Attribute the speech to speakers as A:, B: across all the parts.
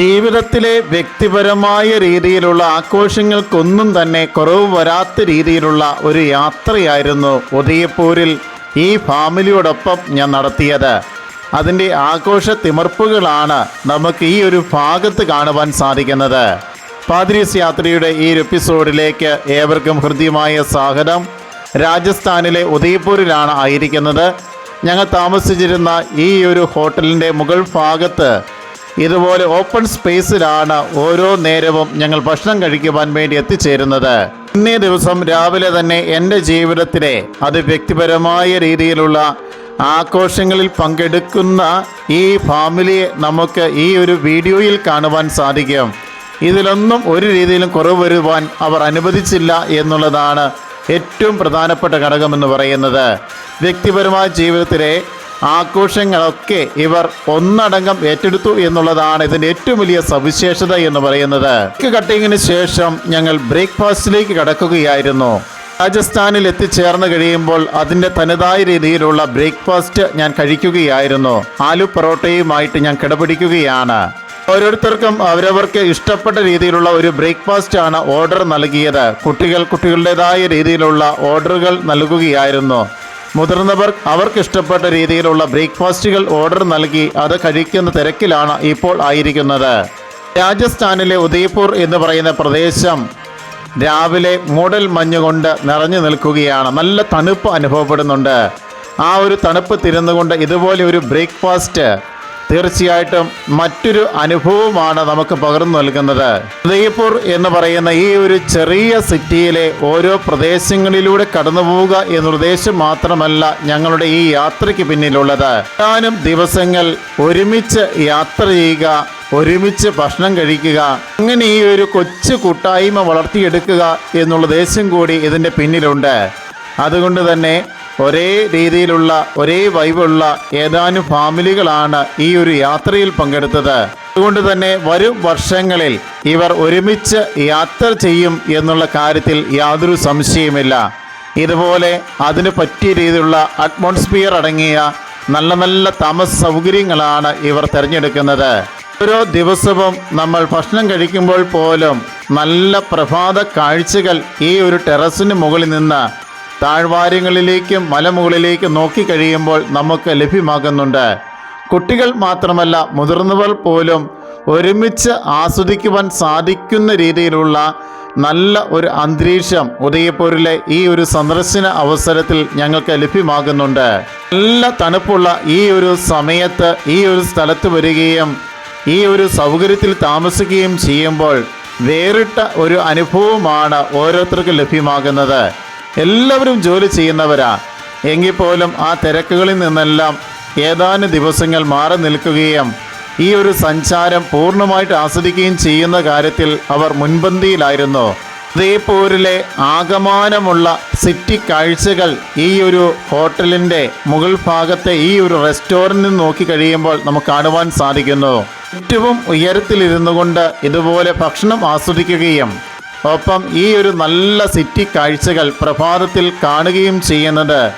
A: ജീവിതത്തിലെ വ്യക്തിപരമായ രീതിയിലുള്ള ആഘോഷങ്ങൾക്കൊന്നും തന്നെ കുറവ് വരാത്ത രീതിയിലുള്ള ഒരു യാത്രയായിരുന്നു ഉദയപൂരിൽ ഈ ഫാമിലിയോടൊപ്പം ഞാൻ നടത്തിയത്. അതിന്റെ ആഘോഷ തിമർപ്പുകളാണ് നമുക്ക് ഈ ഒരു ഭാഗത്ത് കാണുവാൻ സാധിക്കുന്നത്. പാദ്രീസ് യാത്രയുടെ ഈ ഒരു എപ്പിസോഡിലേക്ക് ഏവർക്കും ഹൃദ്യമായ സ്വാഗതം. രാജസ്ഥാനിലെ ഉദയപൂരിലാണ് ആയിരിക്കുന്നത്. ഞങ്ങൾ താമസിച്ചിരുന്ന ഈ ഒരു ഹോട്ടലിന്റെ മുകൾ ഭാഗത്ത് ഇതുപോലെ ഓപ്പൺ സ്പേസിലാണ് ഓരോ നേരവും ഞങ്ങൾ ഭക്ഷണം കഴിക്കുവാൻ വേണ്ടി എത്തിച്ചേരുന്നത്. ഇന്നേ ദിവസം രാവിലെ തന്നെ എന്റെ ജീവിതത്തിലെ അത് വ്യക്തിപരമായ രീതിയിലുള്ള ആഘോഷങ്ങളിൽ പങ്കെടുക്കുന്ന ഈ ഫാമിലിയെ നമുക്ക് ഈ ഒരു വീഡിയോയിൽ കാണുവാൻ സാധിക്കും. ഇതിലൊന്നും ഒരു രീതിയിലും കുറവ് വരുവാൻ അവർ അനുവദിച്ചില്ല എന്നുള്ളതാണ് ഏറ്റവും പ്രധാനപ്പെട്ട ഘടകമെന്ന് പറയുന്നത്. വ്യക്തിപരമായ ജീവിതത്തിലെ ആഘോഷങ്ങളൊക്കെ ഇവർ ഒന്നടങ്കം ഏറ്റെടുത്തു എന്നുള്ളതാണ് ഇതിന്റെ ഏറ്റവും വലിയ സവിശേഷത എന്ന് പറയുന്നത്. കട്ടിങ്ങിന് ശേഷം ഞങ്ങൾ ബ്രേക്ക്ഫാസ്റ്റിലേക്ക് കടക്കുകയായിരുന്നു. രാജസ്ഥാനിൽ എത്തിച്ചേർന്ന് കഴിയുമ്പോൾ അതിന്റെ തനതായ രീതിയിലുള്ള ബ്രേക്ക്ഫാസ്റ്റ് ഞാൻ കഴിക്കുകയായിരുന്നു. ആലു പൊറോട്ടയുമായിട്ട് ഞാൻ കിടപിടിക്കുകയാണ്. ഓരോരുത്തർക്കും അവരവർക്ക് ഇഷ്ടപ്പെട്ട രീതിയിലുള്ള ഒരു ബ്രേക്ക്ഫാസ്റ്റ് ആണ് ഓർഡർ നൽകിയത്. കുട്ടികൾ കുട്ടികളുടേതായ രീതിയിലുള്ള ഓർഡറുകൾ നൽകുകയായിരുന്നു. മുതിർന്നവർ അവർക്ക് ഇഷ്ടപ്പെട്ട രീതിയിലുള്ള ബ്രേക്ക്ഫാസ്റ്റുകൾ ഓർഡർ നൽകി അത് കഴിക്കുന്ന തിരക്കിലാണ് ഇപ്പോൾ ആയിരിക്കുന്നത്. രാജസ്ഥാനിലെ ഉദയ്പൂർ എന്ന് പറയുന്ന പ്രദേശം രാവിലെ മൂടൽ മഞ്ഞുകൊണ്ട് നിറഞ്ഞു നിൽക്കുകയാണ്. നല്ല തണുപ്പ് അനുഭവപ്പെടുന്നുണ്ട്. ആ ഒരു തണുപ്പ് തിരുന്നുകൊണ്ട് ഇതുപോലെ ഒരു ബ്രേക്ക്ഫാസ്റ്റ് തീർച്ചയായിട്ടും മറ്റൊരു അനുഭവമാണ് നമുക്ക് പകർന്നു നൽകുന്നത്. ഉദയ്പൂർ എന്ന് പറയുന്ന ഈ ഒരു ചെറിയ സിറ്റിയിലെ ഓരോ പ്രദേശങ്ങളിലൂടെ കടന്നു പോവുക എന്ന ഉദ്ദേശം മാത്രമല്ല ഞങ്ങളുടെ ഈ യാത്രയ്ക്ക് പിന്നിലുള്ളത്. ഏതാനും ദിവസങ്ങൾ ഒരുമിച്ച് യാത്ര ചെയ്യുക ഒരുമിച്ച് ഭക്ഷണം കഴിക്കുക അങ്ങനെ ഈ ഒരു കൊച്ചു കൂട്ടായ്മ വളർത്തിയെടുക്കുക എന്നുള്ള ഉദ്ദേശം കൂടി ഇതിന്റെ പിന്നിലുണ്ട്. അതുകൊണ്ട് തന്നെ ഒരേ രീതിയിലുള്ള ഒരേ വൈബുള്ള ഏതാനും ഫാമിലികളാണ് ഈ ഒരു യാത്രയിൽ പങ്കെടുത്തത്. അതുകൊണ്ട് തന്നെ വരും വർഷങ്ങളിൽ ഇവർ ഒരുമിച്ച് യാത്ര ചെയ്യും എന്നുള്ള കാര്യത്തിൽ യാതൊരു സംശയമില്ല ഇതുപോലെ അതിന് പറ്റിയ രീതിയിലുള്ള അറ്റ്മോസ്ഫിയർ അടങ്ങിയ നല്ല നല്ല താമസ സൗകര്യങ്ങളാണ് ഇവർ തിരഞ്ഞെടുക്കുന്നത്. ഓരോ ദിവസവും നമ്മൾ ഭക്ഷണം കഴിക്കുമ്പോൾ പോലും നല്ല പ്രഭാത കാഴ്ചകൾ ഈ ഒരു ടെറസിന് മുകളിൽ നിന്ന് താഴ്വാരങ്ങളിലേക്കും മലമുകളിലേക്കും നോക്കിക്കഴിയുമ്പോൾ നമുക്ക് ലഭ്യമാകുന്നുണ്ട്. കുട്ടികൾ മാത്രമല്ല മുതിർന്നവർ പോലും ഒരുമിച്ച് ആസ്വദിക്കുവാൻ സാധിക്കുന്ന രീതിയിലുള്ള നല്ല ഒരു അന്തരീക്ഷം ഉദയപൂരിലെ ഈ ഒരു സന്ദർശന അവസരത്തിൽ ഞങ്ങൾക്ക് ലഭ്യമാകുന്നുണ്ട്. നല്ല തണുപ്പുള്ള ഈ ഒരു സമയത്ത് ഈ ഒരു സ്ഥലത്ത് വരികയും ഈ ഒരു സൗകര്യത്തിൽ താമസിക്കുകയും ചെയ്യുമ്പോൾ വേറിട്ട ഒരു അനുഭവമാണ് ഓരോരുത്തർക്കും ലഭ്യമാകുന്നത്. എല്ലാവരും ജോലി ചെയ്യുന്നവരാ. എങ്കിൽ പോലും ആ തിരക്കുകളിൽ നിന്നെല്ലാം ഏതാനും ദിവസങ്ങൾ മാറി നിൽക്കുകയും ഈ ഒരു സഞ്ചാരം പൂർണമായിട്ട് ആസ്വദിക്കുകയും ചെയ്യുന്ന കാര്യത്തിൽ അവർ മുൻപന്തിയിലായിരുന്നു. ഉദയപൂരിലെ ആകമാനമുള്ള സിറ്റി കാഴ്ചകൾ ഈ ഒരു ഹോട്ടലിന്റെ മുകൾ ഭാഗത്തെ ഈ ഒരു റെസ്റ്റോറന്റിൽ നോക്കി കഴിയുമ്പോൾ നമുക്ക് കാണുവാൻ സാധിക്കുന്നു. ഏറ്റവും ഉയരത്തിലിരുന്നു കൊണ്ട് ഇതുപോലെ ഭക്ഷണം ആസ്വദിക്കുകയും ഒപ്പം ഈ ഒരു നല്ല സിറ്റി കാഴ്ചകൾ പ്രഭാതത്തിൽ കാണുകയും ചെയ്യുന്നത്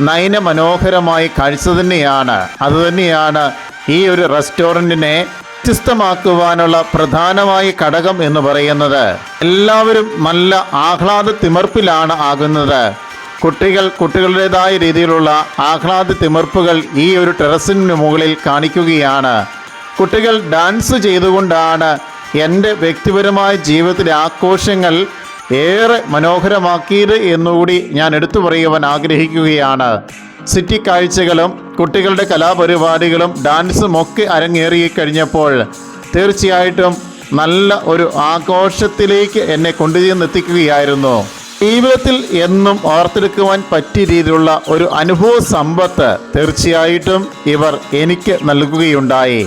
A: നയന മനോഹരമായ കാഴ്ച തന്നെയാണ്. അതുതന്നെയാണ് ഈ ഒരു റെസ്റ്റോറന്റിനെ വ്യത്യസ്തമാക്കുവാനുള്ള പ്രധാനമായ ഘടകം എന്ന് പറയുന്നത്. എല്ലാവരും നല്ല ആഹ്ലാദ തിമർപ്പിലാണ് ആകുന്നത്. കുട്ടികൾ കുട്ടികളുടേതായ രീതിയിലുള്ള ആഹ്ലാദ തിമർപ്പുകൾ ഈ ഒരു ടെറസിന് മുകളിൽ കാണിക്കുകയാണ്. കുട്ടികൾ ഡാൻസ് ചെയ്തുകൊണ്ടാണ് എന്റെ വ്യക്തിപരമായ ജീവിതത്തിലെ ആഘോഷങ്ങൾ ഏറെ മനോഹരമാക്കിയത് എന്നുകൂടി ഞാൻ എടുത്തു പറയുവാൻ ആഗ്രഹിക്കുകയാണ്. സിറ്റി കാഴ്ചകളും കുട്ടികളുടെ കലാപരിപാടികളും ഡാൻസും ഒക്കെ അരങ്ങേറി കഴിഞ്ഞപ്പോൾ തീർച്ചയായിട്ടും നല്ല ഒരു ആഘോഷത്തിലേക്ക് എന്നെ കൊണ്ടുചെന്നെത്തിക്കുകയായിരുന്നു. ജീവിതത്തിൽ എന്നും ഓർത്തെടുക്കുവാൻ പറ്റിയ രീതിയിലുള്ള ഒരു അനുഭവ സമ്പത്ത് തീർച്ചയായിട്ടും ഇവർ എനിക്ക് നൽകുകയുണ്ടായി.